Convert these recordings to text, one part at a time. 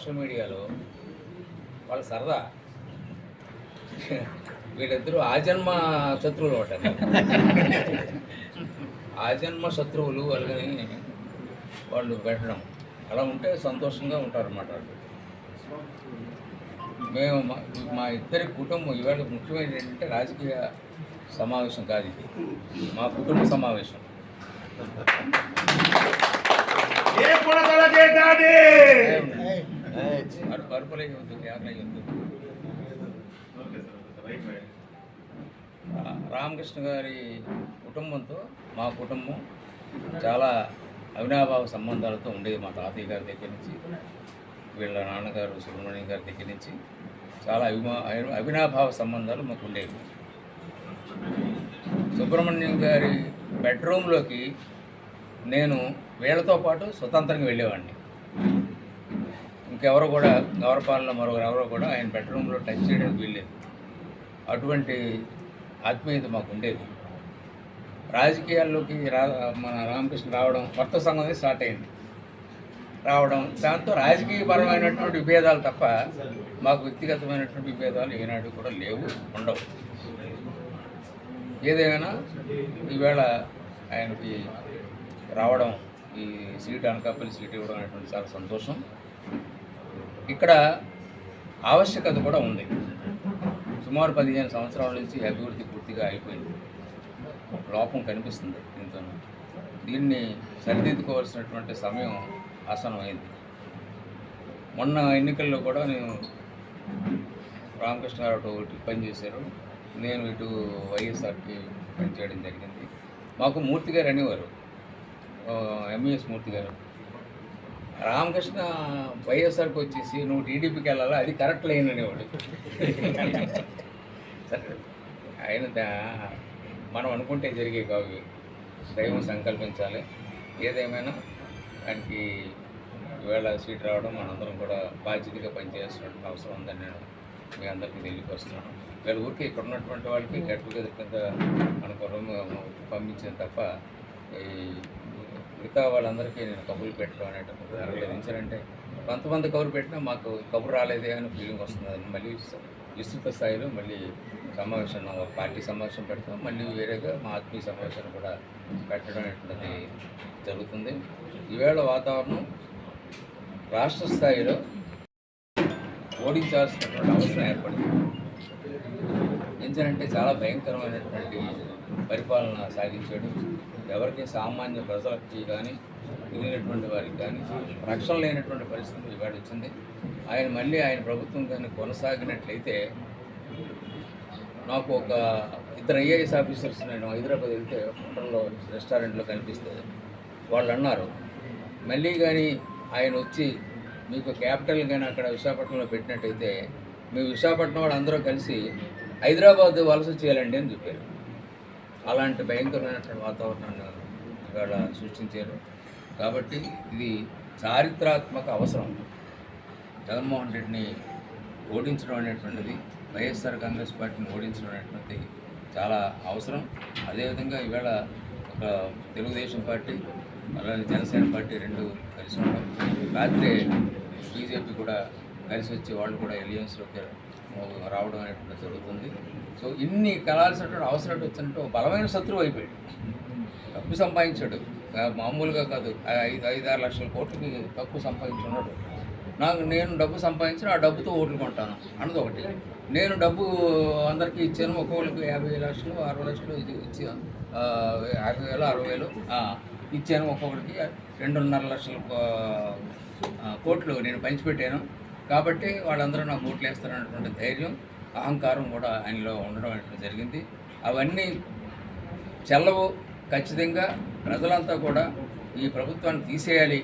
Social మీడియాలో వాళ్ళ సరదా. వీళ్ళిద్దరూ ఆజన్మ శత్రువులు ఒకటి ఆజన్మ శత్రువులు వాళ్ళని వాళ్ళు పెట్టడం. అలా ఉంటే సంతోషంగా ఉంటారు అన్నమాట వాళ్ళు. మేము మా- మా ఇద్దరి కుటుంబం ఇవాళ ముఖ్యమైనది ఏంటంటే రాజకీయ సమావేశం కాదు ఇది. మా కుటుంబ సమావేశం. ఏ? అరుపులై వద్దు కేకలై వద్దు రామకృష్ణ గారి కుటుంబంతో మా కుటుంబం చాలా అవినాభావ సంబంధాలతో ఉండేది మా తాతయ్య గారి దగ్గర నుంచి వీళ్ళ నాన్నగారు సుబ్రహ్మణ్యం గారి దగ్గర నుంచి చాలా అభిమా అవినాభావ సంబంధాలు మాకు ఉండేవి. సుబ్రహ్మణ్యం గారి బెడ్రూమ్లోకి నేను వీళ్ళతో పాటు స్వతంత్రంగా వెళ్ళేవాడిని. ఇంకెవరు కూడా గౌరపాలలో మరొకరు ఎవరో కూడా ఆయన బెడ్రూమ్లో టచ్ చేయడానికి వీల్లేదు. అటువంటి ఆత్మీయత మాకు ఉండేది. రాజకీయాల్లోకి రా మన రామకృష్ణ రావడం కొత్త సంఘం స్టార్ట్ అయింది. రావడం దాంతో రాజకీయపరమైనటువంటి విభేదాలు తప్ప మాకు వ్యక్తిగతమైనటువంటి విభేదాలు ఏనాడు కూడా లేవు ఉండవు. ఏదేమైనా ఈవేళ ఆయనకి రావడం ఈ సీట్ అనకాపల్లి సీట్ ఇవ్వడం అనేటువంటి చాలా సంతోషం. ఇక్కడ ఆవశ్యకత కూడా ఉంది. సుమారు పదిహేను సంవత్సరాల నుంచి అభివృద్ధి పూర్తిగా అయిపోయింది. లోపం కనిపిస్తుంది దీంతో దీన్ని సరిదిద్దుకోవాల్సినటువంటి సమయం ఆసనమైంది మొన్న ఎన్నికల్లో కూడా నేను రామకృష్ణ గారు ఇటు పనిచేశారు నేను ఇటు వైఎస్ఆర్కి పనిచేయడం జరిగింది. మాకు మూర్తి గారు అనేవారు. ఎంఈఎస్ మూర్తి గారు. రామకృష్ణ వైఎస్ఆర్కి వచ్చేసి నువ్వు టీడీపీకి వెళ్ళాలా? అది కరెక్ట్ లైన్ అనేవాడు. సరే ఆయన మనం అనుకుంటే జరిగే కావు. దైవం సంకల్పించాలి. ఏదేమైనా ఆయనకి ఈవేళ సీట్ రావడం మనందరం కూడా బాధ్యతగా పనిచేయాల్సిన అవసరం ఉందని నేను మీ అందరికీ తెలియపరుస్తున్నాను. వీళ్ళ ఊరికి ఇక్కడ ఉన్నటువంటి వాళ్ళకి గెట్ టుగెదర్ కింద మనకు రూమ్ పంపించింది తప్ప ఈ మిగతా వాళ్ళందరికీ నేను కబుర్లు పెట్టడం అనేటప్పుడు జరగలేదు ఎందుకంటే కొంతమంది కబురు పెట్టినా మాకు కబురు రాలేదే అని ఫీలింగ్ వస్తుంది. మళ్ళీ విస్తృత స్థాయిలో మళ్ళీ సమావేశం పార్టీ సమావేశం పెడతాం. మళ్ళీ వేరేగా మా ఆత్మీయ సమావేశం కూడా పెట్టడం అనేటువంటిది జరుగుతుంది. ఈవేళ వాతావరణం రాష్ట్ర స్థాయిలో ఓడించాల్సినటువంటి అవసరం ఏర్పడింది ఎందుకంటే చాలా భయంకరమైనటువంటి పరిపాలన సాగించాడు. ఎవరికి సామాన్య ప్రజలకి కానీ మిగిలినటువంటి వారికి కానీ రక్షణ లేనటువంటి పరిస్థితి ఇవాళ వచ్చింది. ఆయన మళ్ళీ ఆయన ప్రభుత్వం కానీ కొనసాగినట్లయితే నాకు ఒక ఇద్దరు ఐఏఎస్ ఆఫీసర్స్ నేను హైదరాబాద్ వెళ్తే హోటల్లో రెస్టారెంట్లో కనిపిస్తే వాళ్ళు అన్నారు మళ్ళీ కానీ ఆయన వచ్చి మీకు క్యాపిటల్ కానీ అక్కడ విశాఖపట్నంలో పెట్టినట్టయితే మీ విశాఖపట్నం వాళ్ళు అందరూ కలిసి హైదరాబాద్ వలస చేయాలండి అని చెప్పారు. అలాంటి భయంకరమైనటువంటి వాతావరణాన్ని ఇవాళ సృష్టించారు. కాబట్టి ఇది చారిత్రాత్మక అవసరం. జగన్మోహన్ రెడ్డిని ఓడించడం అనేటువంటిది వైఎస్ఆర్ కాంగ్రెస్ పార్టీని ఓడించడం అనేటువంటిది చాలా అవసరం. అదేవిధంగా ఈవేళ ఒక తెలుగుదేశం పార్టీ అలాగే జనసేన పార్టీ రెండు కలిసి ఉండడం. రాత్రి బీజేపీ కూడా కలిసి వచ్చి వాళ్ళు కూడా ఎలియన్స్లోకి రావడం అనేటువంటి జరుగుతుంది. సో ఇన్ని కలాల్సినటువంటి అవసరం వచ్చినట్టు బలమైన శత్రువు అయిపోయాడు. డబ్బు సంపాదించాడు. మామూలుగా కాదు. ఐదు ఐదు ఆరు లక్షల కోట్లకి తక్కువ సంపాదించున్నాడు నాకు నేను డబ్బు సంపాదించిన ఆ డబ్బుతో ఓట్లు కొంటాను అన్నది ఒకటి. నేను డబ్బు అందరికీ ఇచ్చాను. ఒక్కొక్కరికి యాభై లక్షలు అరవై లక్షలు ఇది ఇచ్చి యాభై వేలు అరవై వేలు ఇచ్చాను ఒక్కొక్కరికి రెండున్నర లక్షల కోట్లు నేను పంచిపెట్టాను. కాబట్టి వాళ్ళందరూ నాకు ఓట్లు వేస్తారన్నటువంటి ధైర్యం అహంకారం కూడా ఆయనలో ఉండడం జరిగింది. అవన్నీ చెల్లవు ఖచ్చితంగా ప్రజలంతా కూడా ఈ ప్రభుత్వాన్ని తీసేయాలి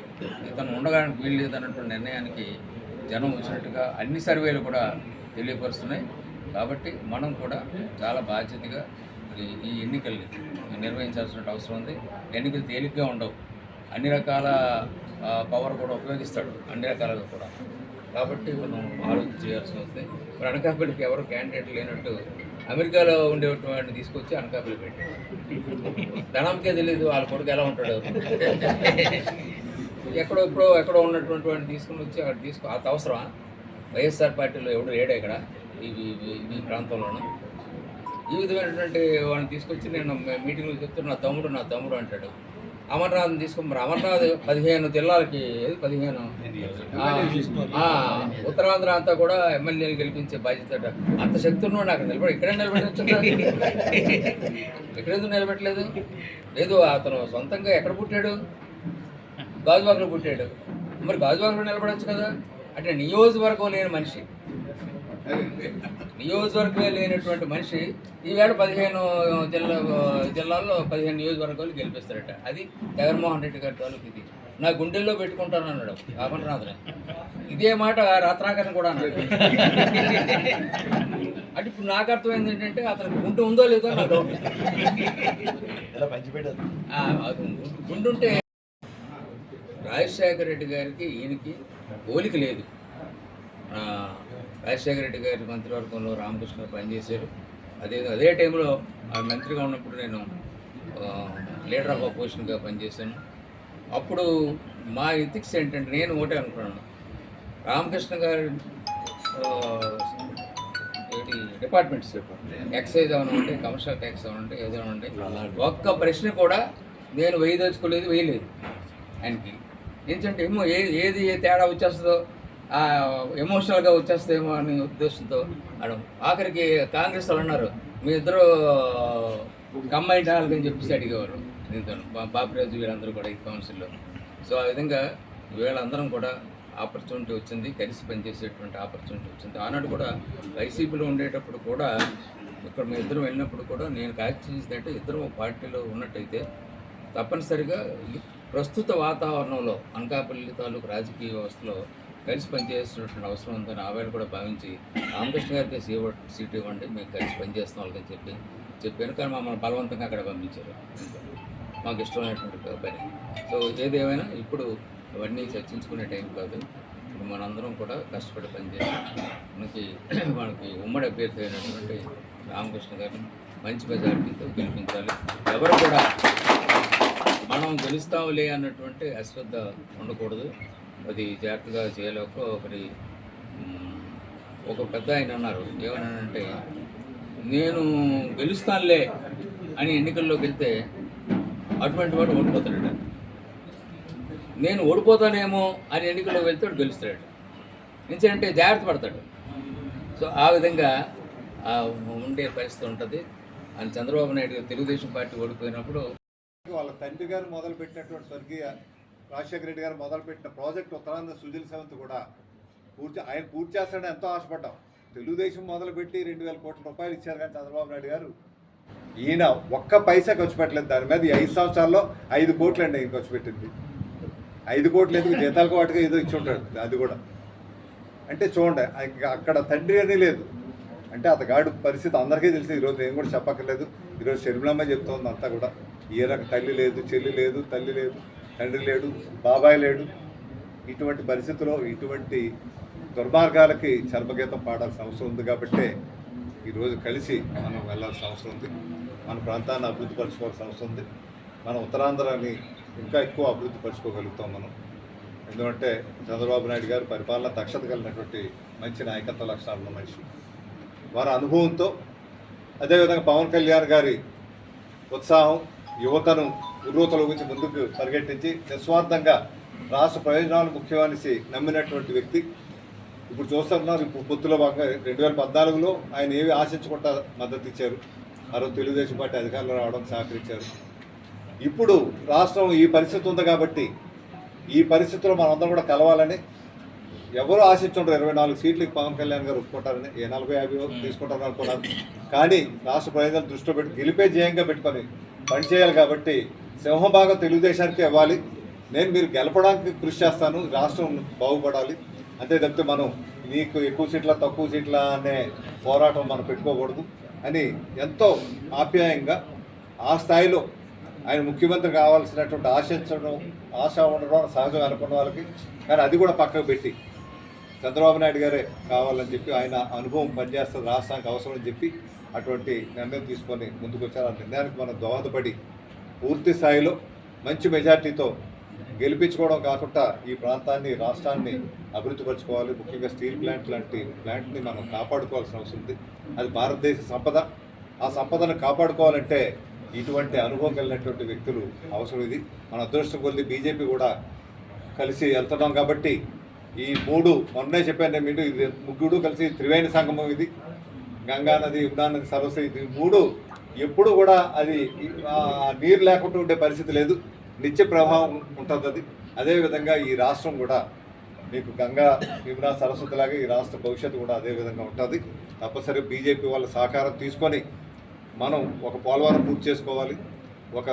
ఇతను ఉండడానికి వీలు లేదన్నటువంటి నిర్ణయానికి జనం వచ్చినట్టుగా అన్ని సర్వేలు కూడా తెలియపరుస్తున్నాయి. కాబట్టి మనం కూడా చాలా బాధ్యతగా ఈ ఎన్నికల్ని నిర్వహించాల్సిన అవసరం ఉంది. ఎన్నికలు తేలిగ్గా ఉండవు. అన్ని రకాల పవర్ కూడా ఉపయోగిస్తాడు. అన్ని రకాలుగా కూడా. కాబట్టి మనం ఆలోచన చేయాల్సి వస్తుంది ఇప్పుడు అనకాపల్లికి ఎవరు క్యాండిడేట్ లేనట్టు అమెరికాలో ఉండేటువంటి తీసుకొచ్చి అనకాపల్లి పెట్టాడు ధనంకే తెలియదు వాళ్ళ కొడుకు ఎలా ఉంటాడు. ఎక్కడో ఎప్పుడో ఎక్కడో ఉన్నటువంటి వాడిని తీసుకుని వచ్చి అక్కడ తీసుకో అంత అవసరమా? వైఎస్ఆర్ పార్టీలో ఎవడు లేడా ఇక్కడ? ఈ ఈ- ప్రాంతంలోనూ. ఈ విధమైనటువంటి వాడిని తీసుకొచ్చి నేను మీటింగ్లో చెప్తే నా తమ్ముడు నా తమ్ముడు అంటాడు. అమర్నాథ్ని తీసుకుని అమర్నాథ్ పదిహేను జిల్లాలకి పదిహేను. ఉత్తరాంధ్ర అంతా కూడా ఎమ్మెల్యేలు గెలిపించే బాధ్యత అంత శక్తి ఉన్నాడు అక్కడ నిలబడి ఇక్కడే నిలబెట్టచ్చు ఎక్కడెందుకు నిలబెట్టలేదు లేదు అతను సొంతంగా ఎక్కడ పుట్టాడు? గాజువాకలో పుట్టాడు. మరి గాజువాకలో నిలబడచ్చు కదా? అంటే నియోజకవర్గం లేని మనిషి. నియోజకవర్గమే లేనటువంటి మనిషి ఈవేళ పదిహేను జిల్లా జిల్లాల్లో పదిహేను నియోజకవర్గాలు గెలిపిస్తారట. అది జగన్మోహన్ రెడ్డి గారి తాలూకు ఇది. నా గుండెల్లో పెట్టుకుంటాను అన్నాడు అమర్నాథ్ని ఇదే మాట రత్నాకరణ కూడా అన్నాడు. అంటే ఇప్పుడు నాకు అర్థమైంది ఏంటంటే అతనికి గుండె ఉందో లేదో నా డౌట్ గుండె ఉంటే రాజశేఖర రెడ్డి గారికి ఈయనకి పోలిక లేదు. రాజశేఖర రెడ్డి గారి మంత్రివర్గంలో రామకృష్ణ గారు పనిచేశారు. అదే అదే టైంలో ఆ మంత్రిగా ఉన్నప్పుడు నేను లీడర్ ఆఫ్ అపోజిషన్గా పనిచేశాను. అప్పుడు మా ఎథిక్స్ ఏంటంటే నేను ఒకటే అనుకున్నాను. రామకృష్ణ గారి డిపార్ట్మెంట్స్ ఎక్సైజ్ ఏమైనా ఉంటే కమర్షియల్ ట్యాక్స్ అవనంటే ఏదైనా ఉంటే ఒక్క ప్రశ్న కూడా నేను వేయదలుచుకోలేదు వేయలేదు ఆయనకి. ఏంటంటే ఏమో ఏ ఏది ఏ తేడా వచ్చేస్తుందో ఎమోషనల్గా వచ్చేస్తుందేమో అనే ఉద్దేశంతో అడం ఆఖరికి కాంగ్రెస్ వాళ్ళు అన్నారు మీ ఇద్దరు కంబైన్ అని చెప్పేసి అడిగేవారు. దీంతో బాపిరాజు వీళ్ళందరూ కూడా ఈ కౌన్సిల్లో. సో ఆ విధంగా వీళ్ళందరం కూడా ఆపర్చునిటీ వచ్చింది. కలిసి పనిచేసేటువంటి ఆపర్చునిటీ వచ్చింది. ఆనాడు కూడా వైసీపీలో ఉండేటప్పుడు కూడా ఇక్కడ మేము ఇద్దరం వెళ్ళినప్పుడు కూడా నేను కాల్చిందంటే ఇద్దరం పార్టీలో ఉన్నట్టయితే తప్పనిసరిగా ప్రస్తుత వాతావరణంలో అనకాపల్లి తాలూకు రాజకీయ వ్యవస్థలో కలిసి పనిచేస్తున్నటువంటి అవసరం ఉందని ఆవేళ కూడా భావించి రామకృష్ణ గారికి సీవ సీట్ ఇవ్వండి మేము కలిసి పనిచేస్తాం అని చెప్పి చెప్పాను. కానీ మమ్మల్ని బలవంతంగా అక్కడ పంపించారు. మాకు ఇష్టమైనటువంటి పని. సో ఏదేమైనా ఇప్పుడు అవన్నీ చర్చించుకునే టైం కాదు. ఇప్పుడు మనందరం కూడా కష్టపడి పనిచేసి మనకి మనకి ఉమ్మడి అభ్యర్థి అయినటువంటి రామకృష్ణ గారిని మంచి మెజార్టీతో గెలిపించాలి. ఎవరు కూడా మనం గెలుస్తాంలే అన్నటువంటి అశ్రద్ధ ఉండకూడదు. అది జాగ్రత్తగా చేయలేక ఒకరి ఒక పెద్ద ఆయన అన్నారు ఏమన్నానంటే నేను గెలుస్తానులే అని ఎన్నికల్లోకి వెళ్తే అటువంటి వాడు ఓడిపోతాడు నేను ఓడిపోతానేమో అని ఎన్నికల్లో వెళ్తే వాడు గెలుస్తాడు ఎందుకంటే జాగ్రత్త పడతాడు. సో ఆ విధంగా ఉండే పరిస్థితి ఉంటుంది. అని చంద్రబాబు నాయుడు తెలుగుదేశం పార్టీ ఓడిపోయినప్పుడు వాళ్ళ తండ్రి గారు మొదలు పెట్టినటువంటి స్వర్గీయ రాజశేఖర రెడ్డి గారు మొదలుపెట్టిన ప్రాజెక్ట్ ఉత్తరాంధ్ర సుజల సెవెంత్ కూడా పూర్తి ఆయన పూర్తి చేస్తాడని ఎంతో ఆశపడ్డాం. తెలుగుదేశం మొదలుపెట్టి రెండు వేల కోట్ల రూపాయలు ఇచ్చారు కానీ చంద్రబాబు నాయుడు గారు ఈయన ఒక్క పైసా ఖర్చు పెట్టలేదు. దాని మీద ఈ ఐదు సంవత్సరాల్లో ఐదు కోట్లు అండి ఆయన ఖర్చు పెట్టింది. ఐదు కోట్లు ఎందుకు? జీతాలకు వాటికి ఏదో ఇచ్చి ఉంటాడు. అది కూడా. అంటే చూడండి అక్కడ తండ్రి అని లేదు. అంటే అతగాడు పరిస్థితి అందరికీ తెలిసి ఈరోజు నేను కూడా చెప్పక్కర్లేదు. ఈరోజు షర్మిలమ్మ చెప్తోంది అంతా కూడా. ఏ రక తల్లి లేదు చెల్లి లేదు తల్లి లేదు. తండ్రి లేడు బాబాయ్ లేడు. ఇటువంటి పరిస్థితిలో ఇటువంటి దుర్మార్గాలకి చర్మగీతం పాడాల్సిన అవసరం ఉంది కాబట్టే ఈరోజు కలిసి మనం వెళ్ళాల్సిన అవసరం ఉంది. మన ప్రాంతాన్ని అభివృద్ధి పరచుకోవాల్సిన అవసరం ఉంది. మన ఉత్తరాంధ్రాన్ని ఇంకా ఎక్కువ అభివృద్ధి పరచుకోగలుగుతాం మనం. ఎందుకంటే చంద్రబాబు నాయుడు గారు పరిపాలన దక్షత కలిగినటువంటి మంచి నాయకత్వ లక్షణాలు ఉన్న మనిషి. వారి అనుభవంతో అదేవిధంగా పవన్ కళ్యాణ్ గారి ఉత్సాహం యువతను ఉర్రూతల గురించి ముందుకు పరిగెట్టించి నిస్వార్థంగా రాష్ట్ర ప్రయోజనాలు ముఖ్యమనేసి నమ్మినటువంటి వ్యక్తి. ఇప్పుడు చూస్తున్నారు ఇప్పుడు పొత్తులో భాగంగా రెండు వేల పద్నాలుగులో ఆయన ఏవి ఆశించకుండా మద్దతు ఇచ్చారు. మరో తెలుగుదేశం పార్టీ అధికారంలో రావడం సహకరించారు. ఇప్పుడు రాష్ట్రం ఈ పరిస్థితి ఉంది కాబట్టి ఈ పరిస్థితిలో మనందరం కూడా కలవాలని ఎవరు ఆశించుండ్రు ఇరవై నాలుగు సీట్లకి పవన్ కళ్యాణ్ గారు ఒప్పుకుంటారని ఏ నలభై యాభై తీసుకుంటారని అనుకున్నారు. కానీ రాష్ట్ర ప్రయోజనాలు దృష్టిలో పెట్టి గెలిపే జయంగా పెట్టుకొని పనిచేయాలి కాబట్టి సింహభాగం తెలుగుదేశానికి ఇవ్వాలి. నేను మీరు గెలపడానికి కృషి చేస్తాను. రాష్ట్రం బాగుపడాలి. అంతే తప్పితే మనం నీకు ఎక్కువ సీట్ల తక్కువ సీట్ల అనే పోరాటం మనం పెట్టుకోకూడదు అని ఎంతో ఆప్యాయంగా ఆ స్థాయిలో ఆయన ముఖ్యమంత్రి కావాల్సినటువంటి ఆశించడం ఆశ ఉండడం సహజం అనుకున్న వాళ్ళకి. కానీ అది కూడా పక్కకు పెట్టి చంద్రబాబు నాయుడు గారే కావాలని చెప్పి ఆయన అనుభవం పనిచేస్తుంది రాష్ట్రానికి అవసరం అని చెప్పి అటువంటి నిర్ణయం తీసుకొని ముందుకు వచ్చారు ఆ నిర్ణయానికి మనం దోహదపడి పూర్తి స్థాయిలో మంచి మెజార్టీతో గెలిపించుకోవడం కాకుండా ఈ ప్రాంతాన్ని రాష్ట్రాన్ని అభివృద్ధిపరచుకోవాలి. ముఖ్యంగా స్టీల్ ప్లాంట్ లాంటి ప్లాంట్ని మనం కాపాడుకోవాల్సిన అవసరం ఉంది. అది భారతదేశ సంపద. ఆ సంపదను కాపాడుకోవాలంటే ఇటువంటి అనుభవం కలిగినటువంటి వ్యక్తులు అవసరం ఇది. మన అదృష్టం కొద్ది బీజేపీ కూడా కలిసి వెళ్తున్నాం కాబట్టి ఈ మూడు మొన్నే చెప్పాను నేను ఇది ముగ్గురు కలిసి త్రివేణి సంగమం ఇది గంగా నది యమునా నది సరస్వతి ఇది మూడు. ఎప్పుడు కూడా అది నీరు లేకుండా ఉండే పరిస్థితి లేదు. నిత్య ప్రభావం ఉంటుంది అది. అదేవిధంగా ఈ రాష్ట్రం కూడా మీకు గంగా యమునా సరస్వతి లాగా ఈ రాష్ట్ర భవిష్యత్తు కూడా అదే విధంగా ఉంటుంది. తప్పనిసరి బీజేపీ వాళ్ళ సహకారం తీసుకొని మనం ఒక పోలవరం పూర్తి చేసుకోవాలి. ఒక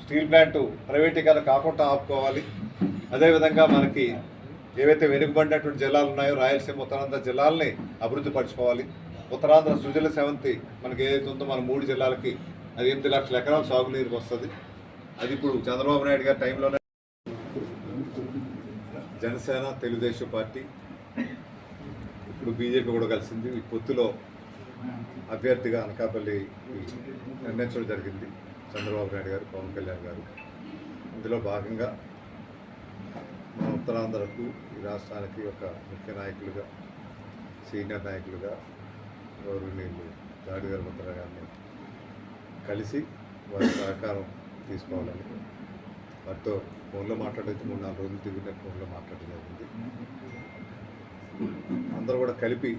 స్టీల్ ప్లాంట్ ప్రైవేటీకరణ కాకుండా ఆపుకోవాలి. అదేవిధంగా మనకి ఏవైతే వెనుకబడినటువంటి జిల్లాలు ఉన్నాయో రాయలసీమ ఉత్తరాంధ్ర జిల్లాలని అభివృద్ధి పరచుకోవాలి. ఉత్తరాంధ్ర సుజల సెవంతి మనకి ఏదైతే ఉందో మన మూడు జిల్లాలకి అది ఎనిమిది లక్షల ఎకరాల సాగునీరుకి వస్తుంది. అది ఇప్పుడు చంద్రబాబు నాయుడు గారి టైంలోనే జనసేన తెలుగుదేశం పార్టీ ఇప్పుడు బీజేపీ కూడా కలిసింది. ఈ పొత్తులో అభ్యర్థిగా అనకాపల్లి నిర్ణయించడం జరిగింది చంద్రబాబు నాయుడు గారు పవన్ కళ్యాణ్ గారు. ఇందులో భాగంగా ఉత్తరాంధ్రకు ఈ రాష్ట్రానికి ఒక ముఖ్య నాయకులుగా సీనియర్ నాయకులుగా గౌరవనీయులు దాడి వీరభద్ర గారిని కలిసి వారి సహకారం తీసుకోవాలని. వారితో ఫోన్లో మాట్లాడేది మూడు నాలుగు రోజులు తిరిగిన ఫోన్లో మాట్లాడడం జరిగింది. అందరూ కూడా కలిపి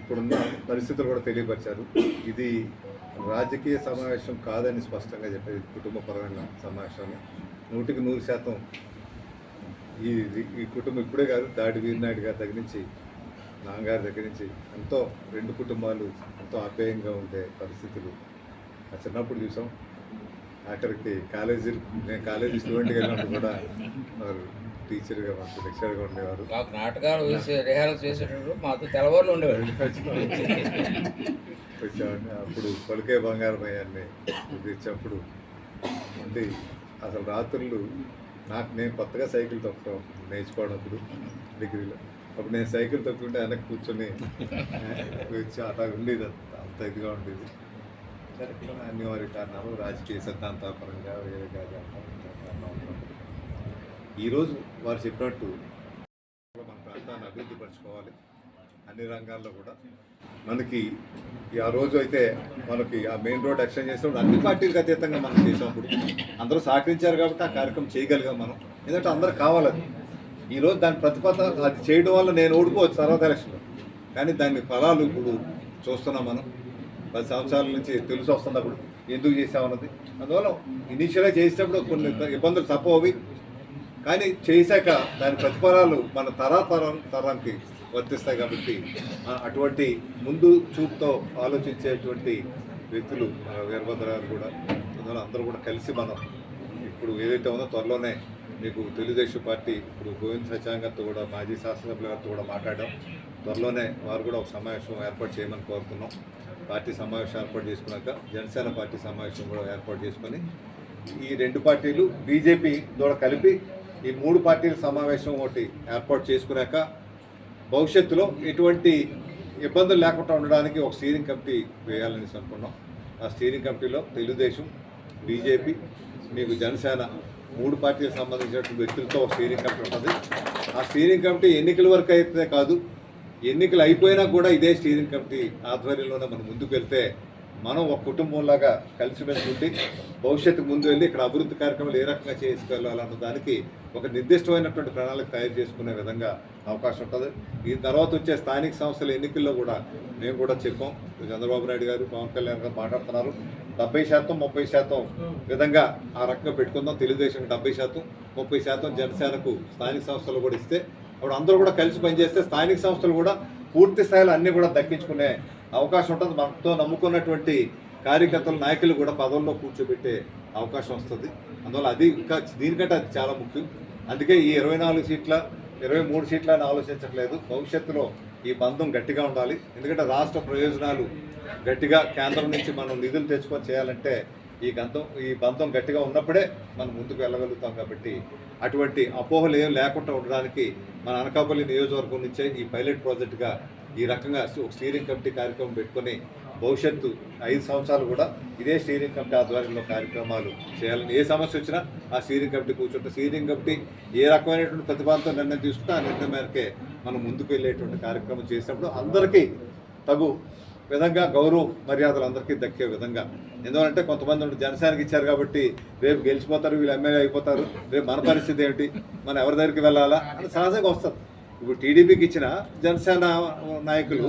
ఇప్పుడున్న పరిస్థితులు కూడా తెలియపరిచారు. ఇది రాజకీయ సమావేశం కాదని స్పష్టంగా చెప్పేది కుటుంబపరమైన సమావేశం నూటికి నూరు శాతం ఈ ఈ కుటుంబం ఇప్పుడే కాదు దాడి వీరనాయుడు గారి దగ్గర నుంచి నాన్నగారి దగ్గర నుంచి ఎంతో రెండు కుటుంబాలు ఎంతో ఆప్యాయంగా ఉండే పరిస్థితులు. ఆ చిన్నప్పుడు చూసాం. అక్కడికి కాలేజీ నేను కాలేజీ స్టూడెంట్గా వెళ్ళినప్పుడు కూడా వారు టీచర్గా మాకు లెక్చర్గా ఉండేవారు. మాకు నాటకాలు వేసే రిహార్సల్స్ చేసేటప్పుడు మాకు తెల్లవారులు ఉండేవారు వచ్చామండి అప్పుడు పలికే బంగారం అయ్యాన్ని తెచ్చినప్పుడు ఉండి అసలు రాత్రులు నాకు నేను కొత్తగా సైకిల్ తొక్కడం నేర్చుకోవడం అప్పుడు డిగ్రీలో. అప్పుడు నేను సైకిల్ తొక్కుంటే వెనక్కి కూర్చొని వచ్చి అలా ఉండేది అంత ఇదిగా ఉండేది. సరే అన్ని అనివార్య కారణాలు రాజకీయ సిద్ధాంతపరంగా వేరే కారణాలు ఈరోజు వారు చెప్పినట్టు మన ప్రాంతాన్ని అభివృద్ధి పరచుకోవాలి. అన్ని రంగాల్లో కూడా. మనకి ఆ రోజు అయితే మనకి ఆ మెయిన్ రోడ్ ఎక్స్టెండ్ చేసినప్పుడు అన్ని పార్టీలకు అతీతంగా మనం చేసినప్పుడు అందరూ సహకరించారు కాబట్టి ఆ కార్యక్రమం చేయగలిగాం మనం. ఎందుకంటే అందరూ కావాలని ఈరోజు దాని ప్రతిపద అది చేయడం వల్ల నేను ఓడిపోవచ్చు తర్వాత ఎలక్షన్లో. కానీ దాని ఫలాలు ఇప్పుడు చూస్తున్నాం మనం. పది సంవత్సరాల నుంచి తెలిసి వస్తుంది అప్పుడు ఎందుకు చేసామన్నది అందువల్ల ఇనీషియల్గా చేసేటప్పుడు కొన్ని ఇబ్బందులు తప్పవి కానీ చేశాక దాని ప్రతిఫలాలు మన తరాతరం తరానికి వర్తిస్తాయి కాబట్టి అటువంటి ముందు చూపుతో ఆలోచించేటువంటి వ్యక్తులు మన గారు కూడా అందరూ కూడా కలిసి మనం ఇప్పుడు ఏదైతే ఉందో త్వరలోనే మీకు తెలుగుదేశం పార్టీ ఇప్పుడు గోవింద్ సచాన్ గారితో కూడా మాజీ శాసనసభ్యుల గారితో కూడా మాట్లాడాం. త్వరలోనే వారు కూడా ఒక సమావేశం ఏర్పాటు చేయమని కోరుతున్నాం. పార్టీ సమావేశం ఏర్పాటు చేసుకున్నాక జనసేన పార్టీ సమావేశం కూడా ఏర్పాటు చేసుకొని ఈ రెండు పార్టీలు బీజేపీ కూడా కలిపి ఈ మూడు పార్టీల సమావేశం ఒకటి ఏర్పాటు చేసుకున్నాక భవిష్యత్తులో ఎటువంటి ఇబ్బందులు లేకుండా ఉండడానికి ఒక స్టీరింగ్ కమిటీ వేయాలని అనుకున్నాం. ఆ స్టీరింగ్ కమిటీలో తెలుగుదేశం బీజేపీ మీకు జనసేన మూడు పార్టీలకు సంబంధించినటువంటి వ్యక్తులతో ఒక స్టీరింగ్ కమిటీ ఉంటుంది ఆ స్టీరింగ్ కమిటీ ఎన్నికల వరకు అయితే కాదు ఎన్నికలు అయిపోయినా కూడా ఇదే స్టీరింగ్ కమిటీ ఆధ్వర్యంలోనే మనం ముందుకు వెళ్తే మనం ఒక కుటుంబంలాగా కలిసిమెలిసి ఉండి భవిష్యత్తు ముందు వెళ్ళి ఇక్కడ అభివృద్ధి కార్యక్రమాలు ఏ రకంగా చేసుకెళ్ళాలన్న దానికి ఒక నిర్దిష్టమైనటువంటి ప్రణాళిక తయారు చేసుకునే విధంగా అవకాశం ఉంటుంది. ఈ తర్వాత వచ్చే స్థానిక సంస్థల ఎన్నికల్లో కూడా మేము కూడా చెప్పాం. చంద్రబాబు నాయుడు గారు పవన్ కళ్యాణ్ గారు మాట్లాడుతున్నారు. డెబ్బై శాతం ముప్పై శాతం విధంగా ఆ రకంగా పెట్టుకుందాం. తెలుగుదేశం డెబ్బై శాతం ముప్పై శాతం జనసేనకు స్థానిక సంస్థలు కూడా ఇస్తే అప్పుడు అందరూ కూడా కలిసి పనిచేస్తే స్థానిక సంస్థలు కూడా పూర్తి స్థాయిలో అన్నీ కూడా దక్కించుకునే అవకాశం ఉంటుంది. మనతో నమ్ముకున్నటువంటి కార్యకర్తలు నాయకులు కూడా పదవుల్లో కూర్చోబెట్టే అవకాశం వస్తుంది. అందువల్ల అది ఇంకా దీనికంటే అది చాలా ముఖ్యం. అందుకే ఈ ఇరవై నాలుగు సీట్ల ఇరవై మూడు సీట్ల అని ఆలోచించట్లేదు. భవిష్యత్తులో ఈ బంధం గట్టిగా ఉండాలి. ఎందుకంటే రాష్ట్ర ప్రయోజనాలు గట్టిగా కేంద్రం నుంచి మనం నిధులు తెచ్చుకొని చేయాలంటే ఈ గంధం ఈ బంధం గట్టిగా ఉన్నప్పుడే మనం ముందుకు వెళ్ళగలుగుతాం కాబట్టి అటువంటి అపోహలు ఏం లేకుండా ఉండడానికి మన అనకాపల్లి నియోజకవర్గం నుంచే ఈ పైలట్ ప్రాజెక్టుగా ఈ రకంగా ఒక స్టీరింగ్ కమిటీ కార్యక్రమం పెట్టుకొని భవిష్యత్తు ఐదు సంవత్సరాలు కూడా ఇదే స్టీరింగ్ కమిటీ ఆధ్వర్యంలో కార్యక్రమాలు చేయాలని ఏ సమస్య వచ్చినా ఆ స్టీరింగ్ కమిటీ కూర్చుంటే స్టీరింగ్ కమిటీ ఏ రకమైనటువంటి ప్రతిభాంతో నిర్ణయం తీసుకుంటే ఆ నిర్ణయం మేరకే మనం ముందుకు వెళ్ళేటువంటి కార్యక్రమం చేసినప్పుడు అందరికీ తగు విధంగా గౌరవ మర్యాదలు అందరికీ దక్కే విధంగా. ఎందుకంటే కొంతమంది జనసేనకి ఇచ్చారు కాబట్టి రేపు గెలిచిపోతారు వీళ్ళు ఎమ్మెల్యే అయిపోతారు రేపు మన పరిస్థితి ఏమిటి మనం ఎవరి దగ్గరికి వెళ్ళాలా అని సహజంగా వస్తుంది. ఇప్పుడు టీడీపీకి ఇచ్చిన జనసేన నాయకులు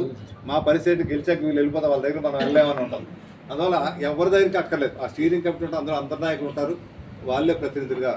మా పరిస్థితి గెలిచాక వీళ్ళు వెళ్ళిపోతాం వాళ్ళ దగ్గర మనం వెళ్ళలేమని ఉంటాం. అందువల్ల ఎవరి దగ్గరికి అక్కర్లేదు. ఆ స్టీరింగ్ కమిటీ ఉంటే అందరూ అందరి నాయకులు ఉంటారు. వాళ్ళే ప్రతినిధులుగా